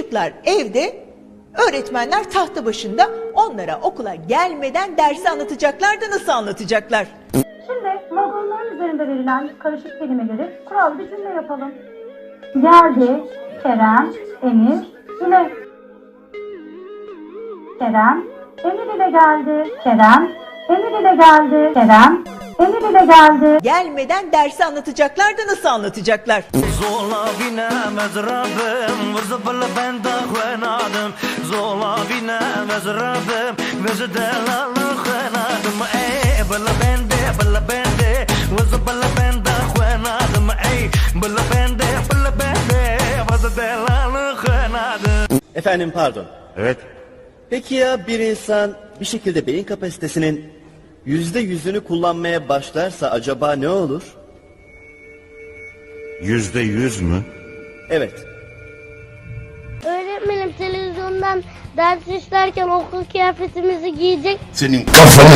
Çocuklar evde, öğretmenler tahta başında onlara okula gelmeden dersi anlatacaklar da nasıl anlatacaklar? Şimdi vagonların üzerinde verilen karışık kelimeleri kurallı bir cümle yapalım. Geldi, Kerem, Emir, ile. Kerem, Emir ile geldi. Kerem, Emir ile geldi. Kerem, Eminönü'ne geldi. Gelmeden dersi anlatacaklar da nasıl anlatacaklar? Zola binemez Rabbim, vızıbılı ben de kınadım. Zola binemez Rabbim, bizi delalı kınadım. Ey, bılı bende, bılı bende, vızıbılı ben de kınadım. Ey, bılı bende, bılı bende, bizi delalı kınadım. Efendim pardon. Evet. Peki ya bir insan bir şekilde beyin kapasitesinin yüzde yüzünü kullanmaya başlarsa acaba ne olur? Yüzde yüz mü? Evet. Öğretmenim televizyondan ders işlerken okul kıyafetimizi giyecek Senin kafanı